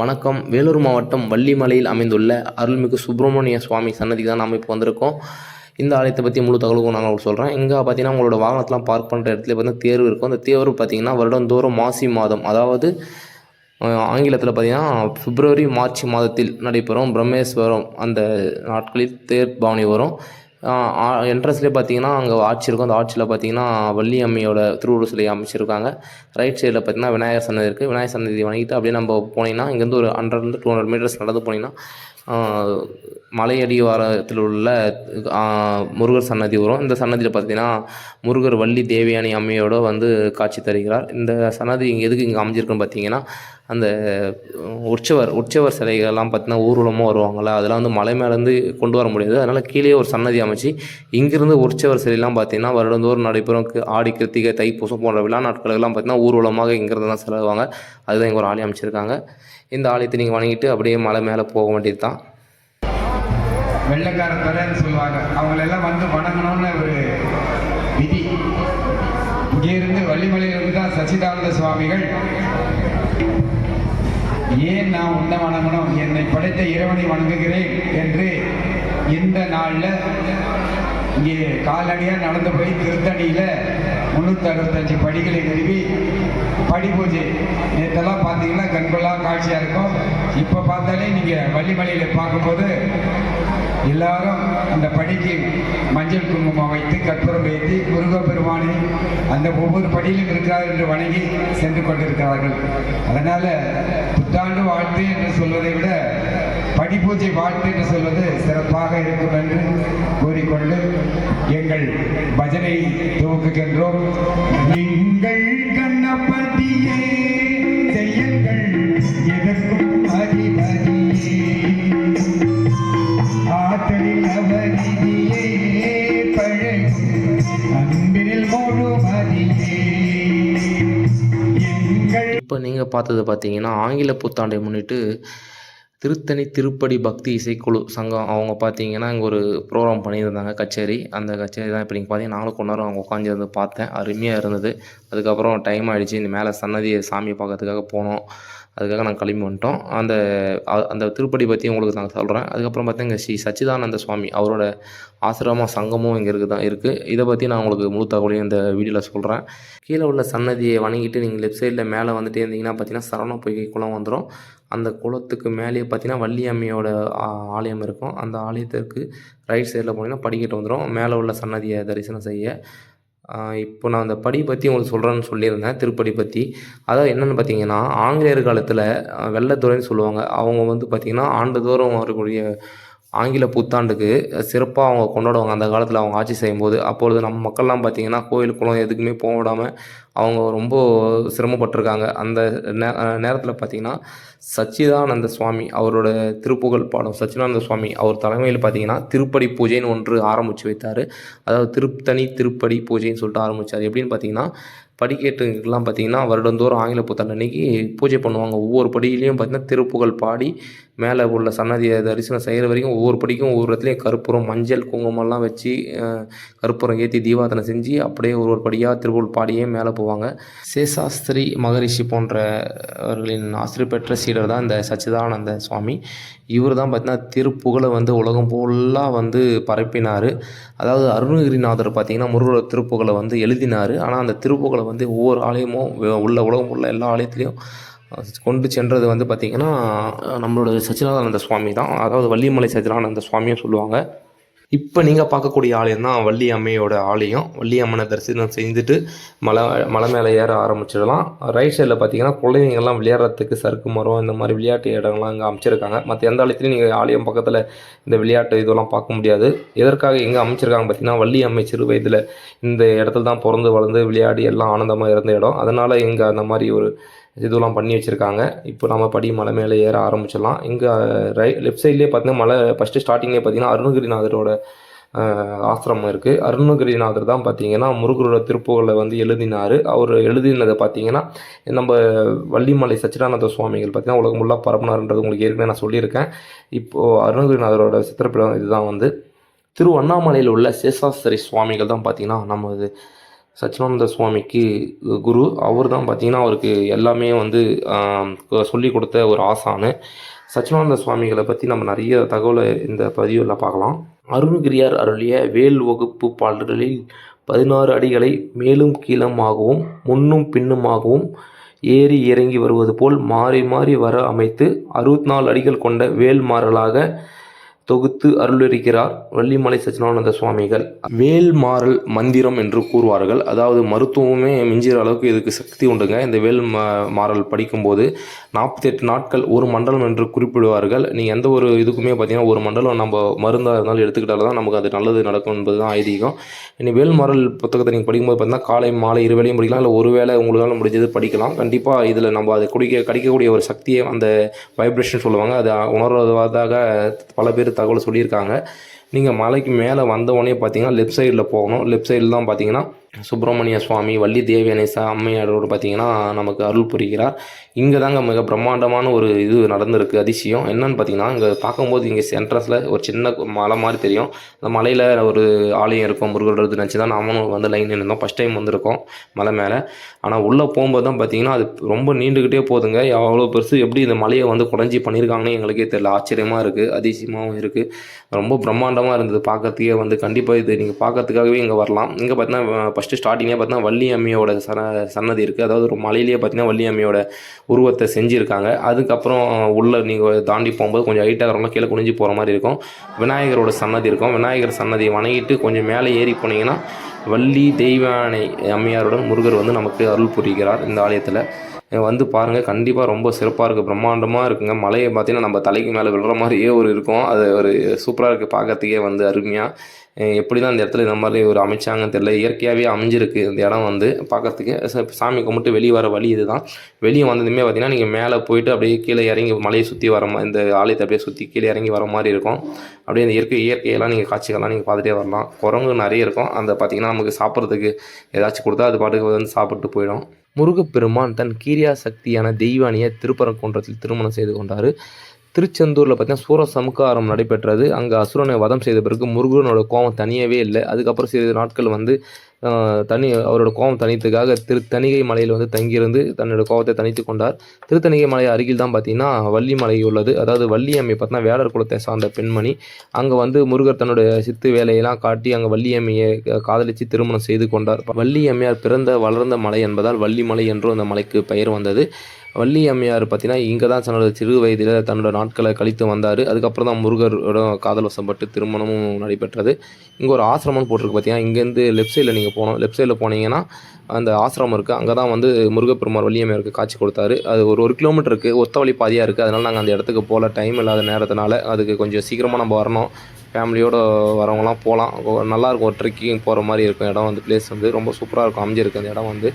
வணக்கம். வேலூர் மாவட்டம் வள்ளிமலையில் அமைந்துள்ள அருள்மிகு சுப்பிரமணிய சுவாமி சன்னதிக்கு தான் நாம் இப்போ வந்திருக்கோம். இந்த ஆலயத்தை பற்றி முழு தகவலுக்கும் நாங்கள் உங்களுக்கு சொல்கிறோம் இங்கே பார்த்தீங்கன்னா உங்களோட வாகனத்தெலாம் பார்க் பண்ணுற இடத்துல பார்த்தீங்கன்னா தேர்வு இருக்கும். அந்த தேர்வு பார்த்திங்கன்னா வருடந்தோறும் மாசி மாதம் அதாவது ஆங்கிலத்தில் பார்த்தீங்கன்னா பிப்ரவரி மார்ச் மாதத்தில் நடைபெறும். பிரம்மேஸ்வரம் அந்த நாட்களில் தேர் பவனி வரும். என்ட்ரன்ஸ்லேயே பார்த்தீங்கன்னா அங்கே ஆட்சி இருக்கும். அந்த ஆட்சியில் பார்த்தீங்கன்னா வள்ளி அம்மையோட திருவுருவ சிலை அமைச்சிருக்காங்க. ரைட் சைடில் பார்த்தீங்கன்னா விநாயகர் சன்னதி இருக்குது விநாயகர் சன்னதி வணங்கிட்டு அப்படியே நம்ம போனீங்கன்னா இங்கேருந்து ஒரு ஹண்ட்ரட்லேருந்து டூ ஹண்ட்ரட் மீட்டர்ஸ் நடந்து போனீங்கன்னா ஆஹ், மலையடிவாரத்தில் உள்ள முருகர் சன்னதி வரும் இந்த சன்னதியில் பார்த்தீங்கன்னா முருகர் வள்ளி தேவயானி அம்மையோட வந்து காட்சி தருகிறார். இந்த சன்னதி இங்கே எதுக்கு இங்கே அமைஞ்சிருக்குன்னு பார்த்தீங்கன்னா அந்த உற்சவர் உற்சவர் சிலைகள்லாம் பார்த்தீங்கன்னா ஊர்வலமாக வருவாங்கள்ல அதெல்லாம் வந்து மலை மேலேருந்து கொண்டு வர முடியாது. அதனால் கீழே ஒரு சன்னதி அமைச்சு இங்கிருந்து உற்சவர் சிலைலாம் பார்த்தீங்கன்னா வருடந்தோறும் நடைபெறும். ஆடி கிருத்திகை தைப்பூசம் போன்ற விழா நாட்களுக்கெல்லாம் பார்த்தீங்கன்னா ஊர்வலமாக இங்கிருந்து தான் செலவாங்க அதுதான் இங்கே ஒரு ஆலயம் அமைச்சிருக்காங்க. இந்த ஆலயத்தை நீங்கள் வணங்கிட்டு அப்படியே மலை மேலே போக வேண்டியது தான் வெள்ளைக்கார துறைன்னு சொல்லுவாங்க. அவங்களெல்லாம் வந்து வணங்கணும்னு ஒரு விதி. இங்கிருந்து வள்ளிமலையிலிருந்து தான் சச்சிதானந்த சுவாமிகள். ஏன் நான் உன்னை வணங்கணும்? என்னை படைத்த இறைவனை வணங்குகிறேன் என்று இந்த நாளில் இங்கே கால்நடையாக நடந்து போய் திருத்தணியில் முந்நூற்றி அறுபத்தஞ்சு படிகளை நிறுவி படி பூஜை நேற்றெல்லாம் பார்த்தீங்கன்னா கண்கொள்ளா காட்சியாக இருக்கும். இப்போ பார்த்தாலே நீங்கள் வள்ளிமலையில் பார்க்கும்போது எல்லாரும் அந்த படிக்கு மஞ்சள் குங்குமம் வைத்து கற்பூரம் வைத்து முருகப்பெருமானை அந்த ஒவ்வொரு படியிலும் இருக்கிறார் என்று வணங்கி சென்று கொண்டிருக்கிறார்கள். அதனால புத்தாண்டு வாழ்த்து என்று சொல்வதை விட படிப்பூஜை வாழ்த்து என்று சொல்வது சிறப்பாக இருக்கும் என்று கூறிக்கொண்டு எங்கள் பஜனை துவக்குகின்றோம். எங்கள் கண்ணப்பதியே இப்போ நீங்கள் பார்த்தது பார்த்தீங்கன்னா ஆங்கில புத்தாண்டை முன்னிட்டு திருத்தணி திருப்படி பக்தி இசைக்குழு சங்கம் அவங்க பார்த்தீங்கன்னா இங்கே ஒரு ப்ரோக்ராம் பண்ணியிருந்தாங்க கச்சேரி. அந்த கச்சேரி தான் இப்போ நீங்கள் பார்த்தீங்கன்னா நானும் கொஞ்ச நேரம் அவங்க உட்காந்துருந்து பார்த்தேன். அருமையாக இருந்தது. அதுக்கப்புறம் டைம் ஆகிடுச்சு இந்த மேலே சன்னதியை சாமி பார்க்கறதுக்காக போனோம். அதுக்காக நாங்கள் கிளம்பி வந்துட்டோம். அந்த அந்த திருப்படி பற்றி உங்களுக்கு நான் சொல்கிறேன் அதுக்கப்புறம் பார்த்தீங்கன்னா ஸ்ரீ சச்சிதானந்த சுவாமி அவரோட ஆசிரம சங்கமும் இங்கே இருக்குது தான் இருக்குது இதை பற்றி நான் உங்களுக்கு முழு தகவலையும் இந்த வீடியோவில் சொல்கிறேன் கீழே உள்ள சன்னதியை வணங்கிட்டு நீங்கள் லெஃப்ட் சைடில் மேலே வந்துட்டே இருந்தீங்கன்னா பார்த்தீங்கன்னா சரவண பொய்கை குளம் வந்துடும் அந்த குளத்துக்கு மேலேயே பார்த்தீங்கன்னா வள்ளி அம்மையோட ஆ- ஆலயம் இருக்கும். அந்த ஆலயத்திற்கு ரைட் சைடில் போனீங்கன்னா படிக்கட்டு வந்துடும் மேலே உள்ள சன்னதியை தரிசனம் செய்ய. இப்போ நான் அந்த படி பற்றி உங்களுக்கு சொல்கிறேன்னு சொல்லியிருந்தேன் திருப்படி பற்றி அதாவது என்னென்னு பார்த்தீங்கன்னா ஆங்கிலேயர் காலத்தில் வெள்ளத்துறைன்னு சொல்லுவாங்க. அவங்க வந்து பார்த்திங்கன்னா ஆண்டுதோறும் வரக்கூடிய ஆங்கில புத்தாண்டுக்கு சிறப்பாக அவங்க கொண்டாடுவாங்க. அந்த காலத்தில் அவங்க ஆட்சி செய்யும்போது அப்பொழுது நம்ம மக்கள்லாம் பார்த்திங்கன்னா கோயில் குளம் எதுக்குமே போக விடாமல் அவங்க ரொம்ப சிரமப்பட்டிருக்காங்க. அந்த நே நேரத்தில் பார்த்திங்கன்னா சச்சிதானந்த சுவாமி அவரோட திருப்புகழ் பாடம் சச்சிதானந்த சுவாமி அவர் தலைமையில் பார்த்திங்கன்னா திருப்படி பூஜைன்னு ஒன்று ஆரம்பித்து வைத்தார். அதாவது திருத்தணி திருப்படி பூஜைன்னு சொல்லிட்டு ஆரம்பித்தார் எப்படின்னு பார்த்தீங்கன்னா படிக்கட்டுக்கெல்லாம் பார்த்தீங்கன்னா வருடந்தோறும் ஆங்கில புத்தாண்டு அன்னைக்கு பூஜை பண்ணுவாங்க. ஒவ்வொரு படியிலையும் பார்த்தீங்கன்னா திருப்புகழ் பாடி மேலே உள்ள சன்னதியை தரிசனம் செய்கிற வரைக்கும் ஒவ்வொரு படிக்கும் ஒவ்வொரு இடத்துலையும் கற்பூரம் மஞ்சள் குங்குமம்லாம் வச்சு அஹ், கற்பூரம் ஏற்றி தீபாதனை செஞ்சு அப்படியே ஒரு ஒரு படியாக திருப்புகழ் பாடியே மேலே போவாங்க. சேஷாஸ்திரி மகரிஷி போன்றவர்களின் ஆசிரியர் பெற்ற சீடர் தான் இந்த சச்சிதானந்த சுவாமி. இவர் தான் பார்த்தீங்கன்னா திருப்புகழை வந்து உலகம் ஃபுல்லாக வந்து பரப்பினார். அதாவது அருணகிரிநாதர் பார்த்தீங்கன்னா முருகர் திருப்புகழை வந்து எழுதினார். ஆனால் அந்த திருப்புகழை வந்து ஒவ்வொரு ஆலயமும் உள்ள உலகம் உள்ள எல்லா ஆலயத்துலேயும் கொண்டு சென்றது வந்து பார்த்திங்கன்னா நம்மளோட சச்சிதானந்த சுவாமி தான். அதாவது வள்ளிமலை சச்சிதானந்த சுவாமியும் சொல்லுவாங்க. இப்போ நீங்கள் பார்க்கக்கூடிய ஆலயம் தான் வள்ளி அம்மையோட ஆலயம். வள்ளி அம்மனை தரிசனம் செஞ்சுட்டு மலை மலை மேலே ஏற ஆரம்பிச்சிடலாம். ரைட் சைடில் பார்த்தீங்கன்னா குழந்தைங்கள்லாம் விளையாடுறதுக்கு சறுக்கு மரம் இந்த மாதிரி விளையாட்டு இடங்கள்லாம் இங்கே அமைச்சிருக்காங்க. மற்ற எந்த ஆலயத்துலையும் நீங்கள் ஆலயம் பக்கத்தில் இந்த விளையாட்டு இதெல்லாம் பார்க்க முடியாது. எதற்காக எங்கே அமைச்சிருக்காங்க பார்த்தீங்கன்னா வள்ளி அம்மை சிறு வயதில் இந்த இடத்துல தான் பிறந்து வளர்ந்து விளையாடி எல்லாம் ஆனந்தமாக இருந்த இடம். அதனால் இங்கே அந்த மாதிரி ஒரு இதெல்லாம் பண்ணி வச்சுருக்காங்க. இப்போ நம்ம படி மலை மேலே ஏற ஆரம்பிச்சிடலாம். இங்கே ரை லெஃப்ட் சைட்லேயே பார்த்தீங்கன்னா மலை ஃபஸ்ட்டு ஸ்டார்டிங்லேயே பார்த்தீங்கன்னா அருணகிரிநாதரோட ஆசிரமம் இருக்குது அருணகிரிநாதர் தான் பார்த்தீங்கன்னா முருகரோட திருப்புகளை வந்து எழுதினார். அவர் எழுதினதை பார்த்தீங்கன்னா நம்ம வள்ளிமலை சச்சிதானந்த சுவாமிகள் பார்த்தீங்கன்னா உலகம் ஃபுல்லாக பரப்புனார்ன்றது உங்களுக்கு ஏற்கனவே நான் சொல்லியிருக்கேன். இப்போது அருணகிரிநாதரோட சித்திரப்படம் இதுதான் வந்து. திரு அண்ணாமலையில் உள்ள சேஷாஸ்திரி சுவாமிகள் தான் பார்த்தீங்கன்னா நம்ம சச்சிவானந்த சுவாமிக்கு குரு. அவர் தான் பார்த்தீங்கன்னா அவருக்கு எல்லாமே வந்து சொல்லி கொடுத்த ஒரு ஆசானு. சச்சிவானந்த சுவாமிகளை பற்றி நம்ம நிறைய தகவலை இந்த பதிவில் பார்க்கலாம். அருணகிரியார் அருளிய வேல் வகுப்பு பாடல்களில் பதினாறு அடிகளை மேலும் கீழமாகவும் முன்னும் பின்னுமாகவும் ஏறி இறங்கி வருவது போல் மாறி மாறி வர அமைத்து அறுபத்தி நாலு அடிகள் கொண்ட வேல்மாறலாக தொகுத்து அருளிருக்கிறார் வள்ளிமலை சச்சினானந்த சுவாமிகள். வேல்மாறல் மந்திரம் என்று கூறுவார்கள். அதாவது மருத்துவமே மிஞ்சிற அளவுக்கு இதுக்கு சக்தி உண்டுங்க. இந்த வேல் மா மாறல் படிக்கும்போது நாற்பத்தி எட்டு நாட்கள் ஒரு மண்டலம் என்று குறிப்பிடுவார்கள். நீங்கள் எந்த ஒரு இதுக்குமே பார்த்தீங்கன்னா ஒரு மண்டலம் நம்ம மருந்தாக இருந்தாலும் எடுத்துக்கிட்டால் தான் நமக்கு அது நல்லது நடக்கும் என்பது தான் ஐதீகம். இனி வேல்மாறல் புத்தகத்தை நீங்கள் படிக்கும்போது பார்த்தீங்கன்னா காலை மாலை இருவேளையும் படிக்கலாம். இல்லை ஒரு வேளை உங்களால் முடிஞ்சது படிக்கலாம். கண்டிப்பாக இதில் நம்ம அதை குடிக்க கிடைக்கக்கூடிய ஒரு சக்தியை அந்த வைப்ரேஷன் சொல்லுவாங்க. அது உணர்வதாக பல பேர் தகவல் சொல்லியிருக்காங்க. நீங்கள் மலைக்கு மேலே வந்த உடனே பார்த்தீங்கன்னா லெஃப்ட் சைடில் போகணும். லெஃப்ட் சைடில் தான் பார்த்தீங்கன்னா சுப்பிரமணிய சுவாமி வள்ளி தேவியனேசா அம்மையாரோடு பார்த்தீங்கன்னா நமக்கு அருள் புரிகிறார். இங்கே தாங்க மிக பிரம்மாண்டமான ஒரு இது நடந்திருக்கு அதிசயம். என்னன்னு பார்த்தீங்கன்னா இங்கே பார்க்கும்போது இங்கே சென்ட்ரஸில் ஒரு சின்ன மலை மாதிரி தெரியும். அந்த மலையில் ஒரு ஆலயம் இருக்கும் முருகரோடது நினச்சி தான் நாமளும் வந்து லைன் இருந்தோம் ஃபஸ்ட் டைம் வந்திருக்கோம் மலை மேலே. ஆனால் உள்ளே போகும்போது தான் பார்த்தீங்கன்னா அது ரொம்ப நீண்டுக்கிட்டே போதுங்க எவ்வளோ பெருசு எப்படி இந்த மலையை வந்து குடஞ்சி பண்ணியிருக்காங்கன்னு எங்களுக்கே தெரியல. ஆச்சரியமாக இருக்குது அதிசயமாகவும் இருக்குது ரொம்ப பிரம்மாண்டமாக இருந்தது. பார்க்கறதுக்கே வந்து கண்டிப்பாக இது நீங்கள் பார்க்கறதுக்காகவே இங்கே வரலாம். இங்கே பார்த்தீங்கன்னா ஃபஸ்ட்டு ஸ்டார்டிங்கே பார்த்தீங்கன்னா வள்ளி அம்மியோட சன சன்னதி இருக்குது அதாவது ஒரு மலையிலேயே பார்த்தீங்கன்னா வள்ளி அம்மியோட உருவத்தை செஞ்சுருக்காங்க. அதுக்கப்புறம் உள்ளே நீங்கள் தாண்டி போகும்போது கொஞ்சம் ஹைட்டாகிறவங்க கீழே குனிஞ்சு போகிற மாதிரி இருக்கும். விநாயகரோட சன்னதி இருக்கும். விநாயகர் சன்னதியை வணங்கிட்டு கொஞ்சம் மேலே ஏறி போனீங்கன்னா வள்ளி தெய்வானை அம்மையாருடன் முருகர் வந்து நமக்கு அருள் புரிகிறார் இந்த ஆலயத்தில். வந்து பாருங்கள் கண்டிப்பாக ரொம்ப சிறப்பாக இருக்குது பிரம்மாண்டமாக இருக்குங்க. மலையை பார்த்தீங்கன்னா நம்ம தலைக்கு மேலே விழுற மாதிரியே ஒரு இருக்கும். அது ஒரு சூப்பராக இருக்குது பார்க்கறதுக்கே வந்து அருமையாக எப்படி தான் அந்த இடத்துல இந்த மாதிரி ஒரு அமைச்சாங்கன்னு தெரியல. இயற்கையாகவே அமைஞ்சிருக்கு இந்த இடம் வந்து பார்க்கறதுக்கு. ச- சாமி கும்பிட்டு வெளியே வர வழி இதுதான். வெளியே வந்ததுமே பார்த்தீங்கன்னா நீங்கள் மேலே போயிட்டு அப்படியே கீழே இறங்கி மலையை சுற்றி வர மாதிரி இந்த ஆலயத்தை அப்படியே சுற்றி கீழே இறங்கி வர மாதிரி இருக்கும். அப்படியே இந்த இயற்கை இயற்கையெல்லாம் நீங்கள் காட்சிகள்லாம் நீங்கள் பார்த்துட்டே வரலாம். குரங்கு நிறைய இருக்கும். அந்த பார்த்தீங்கன்னா நமக்கு சாப்பிட்றதுக்கு ஏதாச்சும் கொடுத்தா அது பாட்டுக்கு வந்து சாப்பிட்டு போயிடும். முருகப்பெருமான் தன் கீரியா சக்தியான தெய்வானியை திருப்பரங்குன்றத்தில் திருமணம் செய்து கொண்டார். திருச்செந்தூரில் பார்த்தீங்கன்னா சூர சமுக்காரம் நடைபெற்றது. அங்கே அசுரனை வதம் செய்த பிறகு முருகனோட கோபம் தனியவே இல்லை. அதுக்கப்புறம் சிறிது நாட்கள் வந்து தனி அவரோட கோபம் தனித்துக்காக திரு தணிகை மலையில் வந்து தங்கியிருந்து தன்னோட கோபத்தை தணித்து கொண்டார். திருத்தணிகை மலை அருகில் தான் பார்த்தீங்கன்னா வள்ளி மலை உள்ளது. அதாவது வள்ளியம்மை பார்த்தீங்கன்னா வேடர் குலத்தை சார்ந்த பெண்மணி. அங்கே வந்து முருகர் தன்னுடைய சித்து வேலையெல்லாம் காட்டி அங்கே வள்ளியம்மையை காதலித்து திருமணம் செய்து கொண்டார். வள்ளியம்மையார் பிறந்த வளர்ந்த மலை என்பதால் வள்ளிமலை என்றும் அந்த மலைக்கு பெயர் வந்தது. வள்ளி அம்மையார் பார்த்தீங்கன்னா இங்கே தான் தன்னோட சிறு வயதில் தன்னோட நாட்களை கழித்து வந்தார். அதுக்கப்புறம் தான் முருகரோட காதல் வசப்பட்டு திருமணமும் நடைபெற்றது. இங்கே ஒரு ஆசிரமம் போட்டிருக்கு பார்த்தீங்கன்னா இங்கேருந்து லெஃப்ட் சைடில் நீங்கள் போனோம் லெஃப்ட் சைடில் போனீங்கன்னா அந்த ஆசிரமம் இருக்குது அங்கே தான் வந்து முருகப்பெருமார் வள்ளியம்மையாருக்கு காட்சி கொடுத்தாரு. அது ஒரு ஒரு கிலோமீட்டருக்கு ஒத்த வழி பாதியாக இருக்குது அதனால் நாங்கள் அந்த இடத்துக்கு போகல. டைம் இல்லாத நேரத்தினால அதுக்கு கொஞ்சம் சீக்கிரமாக நம்ம வரணும். ஃபேமிலியோடு வரவங்களாம் போகலாம். நல்லாயிருக்கும் ஒரு ட்ரெக்கிங் போகிற மாதிரி இருக்கும். இடம் வந்து பிளேஸ் வந்து ரொம்ப சூப்பராக இருக்கும். அமைஞ்சிருக்கு அந்த இடம் வந்து.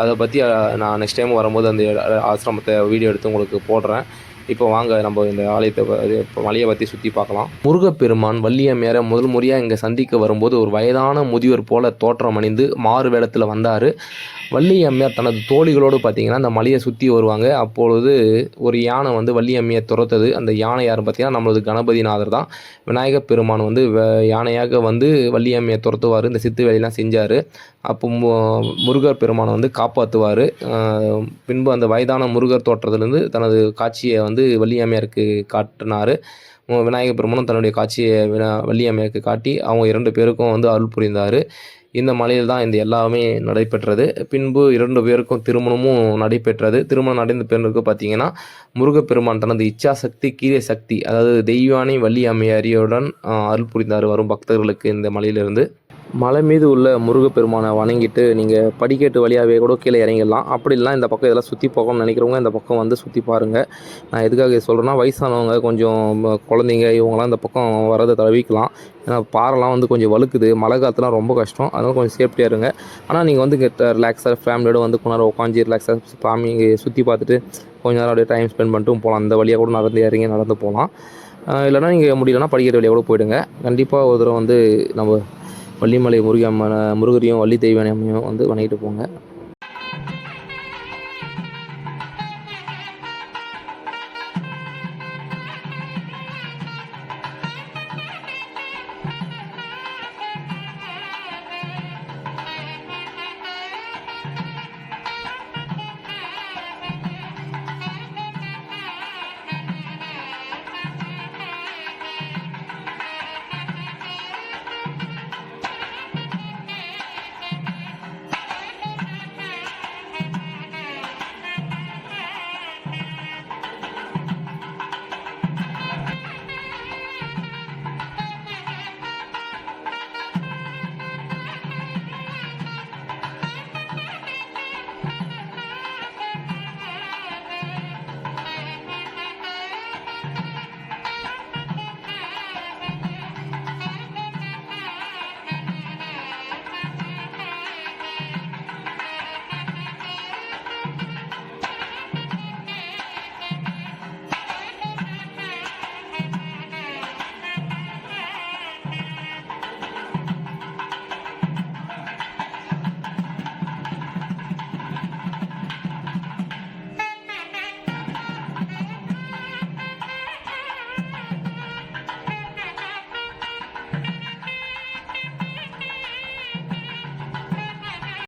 அதை பற்றி நான் நெக்ஸ்ட் டைம் வரும்போது அந்த ஆசிரமத்தை வீடியோ எடுத்து உங்களுக்கு போடுறேன். இப்போ வாங்க நம்ம இந்த ஆலயத்தை இது இப்போ மலையை பற்றி சுற்றி பார்க்கலாம். முருகப்பெருமான் வள்ளியம்மையாரை முதல் முறையாக இங்கே சந்திக்க வரும்போது ஒரு வயதான முதியோர் போல தோற்றம் அணிந்து மாறு வேடத்தில் வந்தார். வள்ளியம்மையார் தனது தோழிகளோடு பார்த்தீங்கன்னா அந்த மலையை சுற்றி வருவாங்க. அப்பொழுது ஒரு யானை வந்து வள்ளியம்மையை துரத்தது. அந்த யானை யார் பார்த்தீங்கன்னா நம்மளது கணபதிநாதர் தான். விநாயகப் பெருமான் வந்து வ- யானையாக வந்து வள்ளியம்மையை துரத்துவார். இந்த சித்து வேலையெல்லாம் செஞ்சார். அப்போ மு- முருகர் பெருமானை வந்து காப்பாற்றுவார் பின்பு அந்த வயதான முருகர் தோற்றத்துலேருந்து தனது காட்சியை வந்து வள்ளி வள்ளியாமையாருக்கு காட்டினார். விநாயகப்பெருமனும் தன்னுடைய காட்சியை வினா வள்ளியாமையாருக்கு காட்டி அவங்க இரண்டு பேருக்கும் வந்து அருள் புரிந்தார். இந்த மலையில் தான் இந்த எல்லாமே நடைபெற்றது. பின்பு இரண்டு பேருக்கும் திருமணமும் நடைபெற்றது. திருமணம் நடந்த பிறகு பார்த்தீங்கன்னா முருகப்பெருமான் தனது இச்சா சக்தி கீரிய சக்தி அதாவது தெய்வானை வள்ளி அம்மையாரியுடன் அருள் புரிந்தார் வரும் பக்தர்களுக்கு இந்த மலையிலிருந்து. மலை மீது உள்ள முருகப்பெருமானை வணங்கிட்டு நீங்கள் படிக்கட்டு வழியாகவே கூட கீழே இறங்கிடலாம். அப்படி இல்லைனா இந்த பக்கம் இதெல்லாம் சுற்றி போகணும்னு நினைக்கிறவங்க இந்த பக்கம் வந்து சுற்றி பாருங்கள் நான் எதுக்காக சொல்கிறேன்னா வயசானவங்க கொஞ்சம் குழந்தைங்க இவங்களாம் இந்த பக்கம் வரதை தவிர்க்கலாம். ஏன்னா பாறைலாம் வந்து கொஞ்சம் வழுக்குது. மழை காலத்துலாம் ரொம்ப கஷ்டம். அதனால் கொஞ்சம் சேஃப்டியாக இருங்க. ஆனால் நீங்கள் வந்து கிட்ட ரிலாக்ஸாக ஃபேமிலியோடு வந்து கொஞ்ச நேரம் உட்காந்து ரிலாக்ஸாக சாமி சுற்றி பார்த்துட்டு கொஞ்ச நேரம் அப்படியே டைம் ஸ்பெண்ட் பண்ணிட்டு போகலாம் அந்த வழியாக கூட நடந்து இறங்கி நடந்து போகலாம் இல்லைனா நீங்கள் முடியலன்னா படிக்கட்டு வழியாக கூட போயிடுங்க. கண்டிப்பாக ஒரு தடவை வந்து நம்ம வள்ளிமலை முருகம்மனை முருகரையும் வள்ளி தெய்வானை வந்து வணங்கிட்டு போங்க.